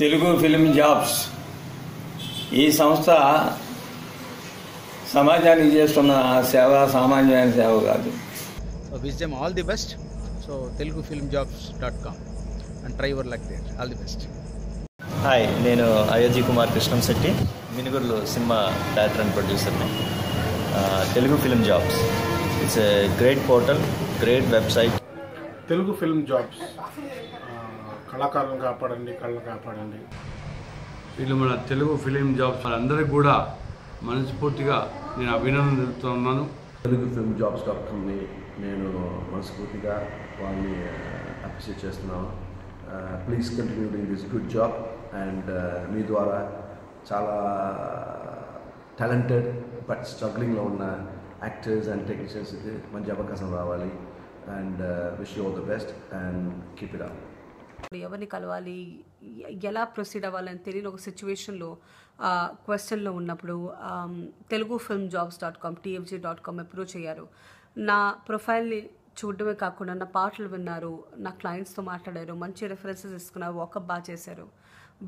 Telugu film jobs. ఈ సంస్థ సమాజానికి చేస్తున్న సేవ సామాన్యమైన సేవ కాదు. So wish them all the best. So teluguFilmJobs.com and try your luck there. All the best. Hi నేను అయోధ్య కుమార్ కృష్ణం శెట్టి మినుగురులో cinema director and ప్రొడ్యూసర్ని. Telugu film jobs. It's a great portal great website Telugu film jobs. కళాకారులను కాపాడండి కళ్ళను కాపాడండి. వీళ్ళు మన Telugu film jobs అందరికి కూడా మనస్ఫూర్తిగా నేను అభినందన తెలుపుతున్నాను తెలుగు ఫిల్మ్ జాబ్స్ డాట్ కామ్ని నేను మనస్ఫూర్తిగా వాళ్ళని అప్రిషియేట్ చేస్తున్నాను. Please continue doing this good job and మీ ద్వారా చాలా టాలెంటెడ్ బట్ స్ట్రగ్లింగ్లో ఉన్న యాక్టర్స్ అండ్ టెక్నీషియన్స్కి మంచి అవకాశం రావాలి. And wish you all the best and keep it up. ఎవరిని కలవాలి? ఎలా ప్రొసీడ్ అవ్వాలని తెలియని ఒక సిచ్యువేషన్లో క్వశ్చన్లో ఉన్నప్పుడు Telugu film jobs dot com TFG dot com approach అయ్యారు. నా ప్రొఫైల్ని చూడడమే కాకుండా నా పాటలు విన్నారు నా క్లయింట్స్తో మాట్లాడారు మంచి రెఫరెన్సెస్ ఇస్తున్నారు వాకప్ బాగా చేశారు.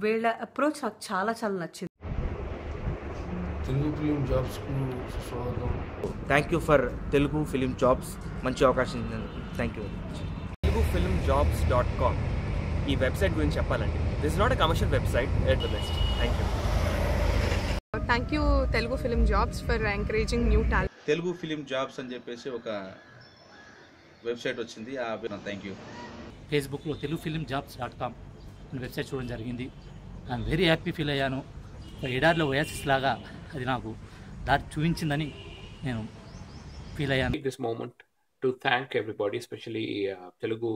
వీళ్ళ అప్రోచ్ నాకు చాలా చాలా నచ్చింది. తెలుగు ఫిల్మ్ జాబ్స్కు స్వాగతం thank you for Telugu film jobs మంచి అవకాశం ఇచ్చినందుకు. Thank you Telugu film jobs dot com ఈ వెబ్సైట్ గురించి చెప్పాలండి. This not a commercial website at the best thank you thank you Telugu film jobs for encouraging new talent Telugu film jobs అని చెప్పేసి ఒక website వచ్చింది. ఆ thank you ఫేస్బుక్లో Telugu film jobs dot com అని website చూడడం జరిగింది. I'm very happy feel అయ్యాను. ఒక ఎడారిలో ఓయాసిస్ లాగా అది నాకు దారి చూపించిందని నేను ఫీల్ అయ్యాను. Moment to thank everybody, especially uh, Telugu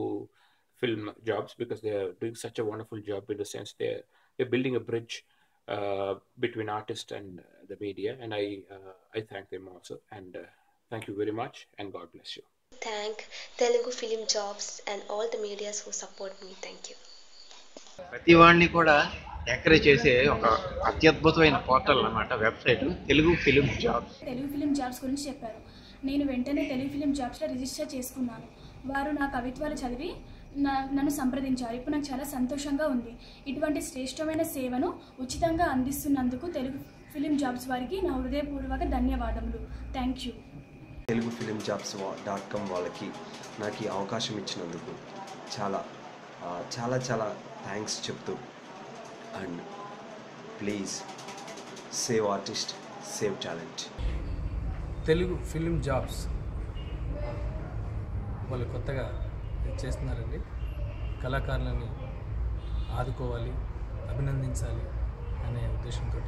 film jobs, because they're doing such a wonderful job in the sense they're they're building a bridge uh, between artists and uh, the media, and I uh, I thank them also, and uh, thank you very much, and God bless you. Thank Telugu Film Jobs and all the medias who support me. Thank you. ప్రతి వాడిని కూడా encourage చేసే ఒక అత్యద్భుతమైన portal అన్నమాట website Telugu film jobs Telugu film jobs గురించి చెప్పారు నేను వెంటనే తెలుగు ఫిలిం జాబ్స్లో రిజిస్టర్ చేసుకున్నాను వారు నా కవిత్వాలు చదివి నా నన్ను సంప్రదించారు. ఇప్పుడు నాకు చాలా సంతోషంగా ఉంది. ఇటువంటి శ్రేష్టమైన సేవను ఉచితంగా అందిస్తున్నందుకు తెలుగు ఫిలిం జాబ్స్ వారికి నా హృదయపూర్వక ధన్యవాదములు. Thank you Telugu film jobs dot com వాళ్ళకి నాకు ఈ అవకాశం ఇచ్చినందుకు చాలా చాలా చాలా థ్యాంక్స్ చెప్తూ. And please save artist save talent. Telugu film jobs వాళ్ళు కొత్తగా చేస్తున్నారండి కళాకారులని ఆదుకోవాలి అభినందించాలి అనే ఉద్దేశంతో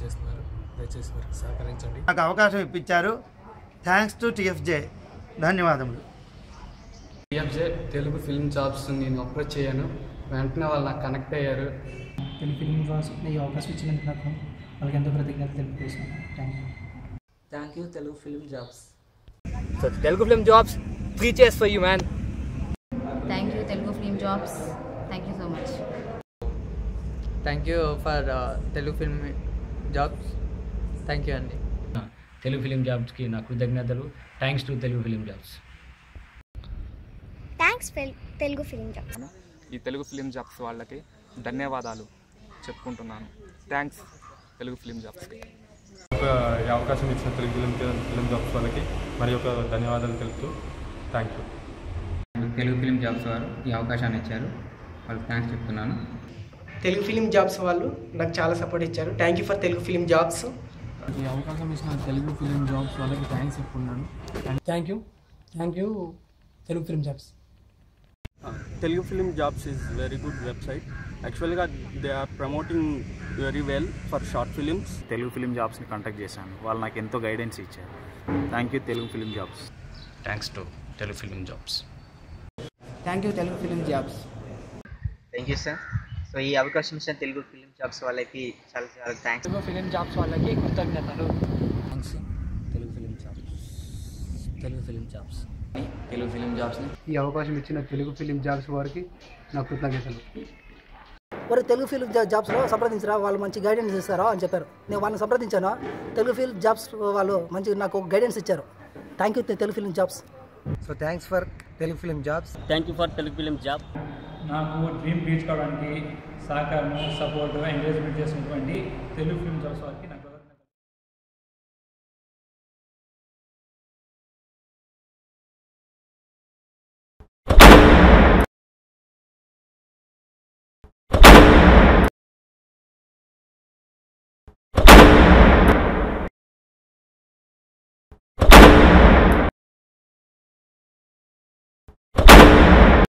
చేస్తున్నారు. దయచేసి వారికి సహకరించండి. నాకు అవకాశం ఇప్పించారు. థ్యాంక్స్ టు టిఎఫ్జే ధన్యవాదములు. టీఎఫ్జే తెలుగు ఫిల్మ్ జాబ్స్ నేను అప్రోచ్ అయ్యాను వెంటనే వాళ్ళు నాకు కనెక్ట్ అయ్యారు. తెలుగు ఫిలిం జాబ్స్ ఈ అవకాశం ఇచ్చినందుకు నాకు వాళ్ళకి ఎంతో కృతజ్ఞత తెలుపుతున్నాను thank you thank you Telugu film jobs So Telugu Film Jobs, three cheers for you, man. Thank you Telugu film jobs thank you so much thank you for Telugu film jobs thank you అండి Telugu film జాబ్స్కి నా కృతజ్ఞతలు. Thanks to Telugu film jobs thanks Telugu film jobs ఈ Telugu film jobs వాళ్ళకి ధన్యవాదాలు చెప్పుకుంటున్నాను. Thanks Telugu film జాబ్స్కి ఒక అవకాశం ఇచ్చిన తెలుగు ఫిలిం ఫిలిం జాబ్స్ వాళ్ళకి మరి ఒక ధన్యవాదాలు తెలుపుతూ thank you Telugu film jobs వారు ఈ అవకాశాన్ని ఇచ్చారు. వాళ్ళకి థ్యాంక్స్ చెప్తున్నాను. తెలుగు ఫిలిం జాబ్స్ వాళ్ళు నాకు చాలా సపోర్ట్ ఇచ్చారు. Thank you for Telugu film jobs ఈ అవకాశం ఇచ్చిన తెలుగు ఫిలిం జాబ్స్ వాళ్ళకి థ్యాంక్స్ చెప్పుకున్నాను. Thank you thank you Telugu film jobs Telugu Film Jobs is very good website. Actually, they are promoting very well for short films. Telugu film జాబ్స్ని contact చేశాను. వాళ్ళు నాకు ఎంతో guidance ఇచ్చారు. Thank you Telugu film jobs thanks to Telugu film jobs thank you Telugu film jobs thank you sir so ఈ అవకాశం ఇచ్చిన Telugu film jobs వాళ్ళకి చాలా చాలా థ్యాంక్స్ తెలుగు ఫిలిం జాబ్స్ వాళ్ళకి కృతజ్ఞతలు thanks Telugu film jobs Telugu film jobs Telugu film జాబ్స్ని ఈ అవకాశం ఇచ్చిన తెలుగు ఫిలిం జాబ్స్ వారికి నా కృతజ్ఞతలు వారు తెలుగు ఫిల్మ్ జా- జాబ్స్లో సంప్రదించరా వాళ్ళు మంచి గైడెన్స్ ఇస్తారా అని చెప్పారు నేను వాళ్ళని సంప్రదించాను తెలుగు ఫిల్మ్ జాబ్స్ వాళ్ళు మంచి నాకు గైడెన్స్ ఇచ్చారు thank you Telugu film jobs so thanks for Telugu film jobs thank you for Telugu film job నాకు డ్రీమ్ రీచ్ కావడానికి సహకారం సపోర్ట్ ఎంకరేజ్మెంట్ చేసినటువంటి తెలుగు ఫిల్మ్ జాబ్స్ వారికి నాకు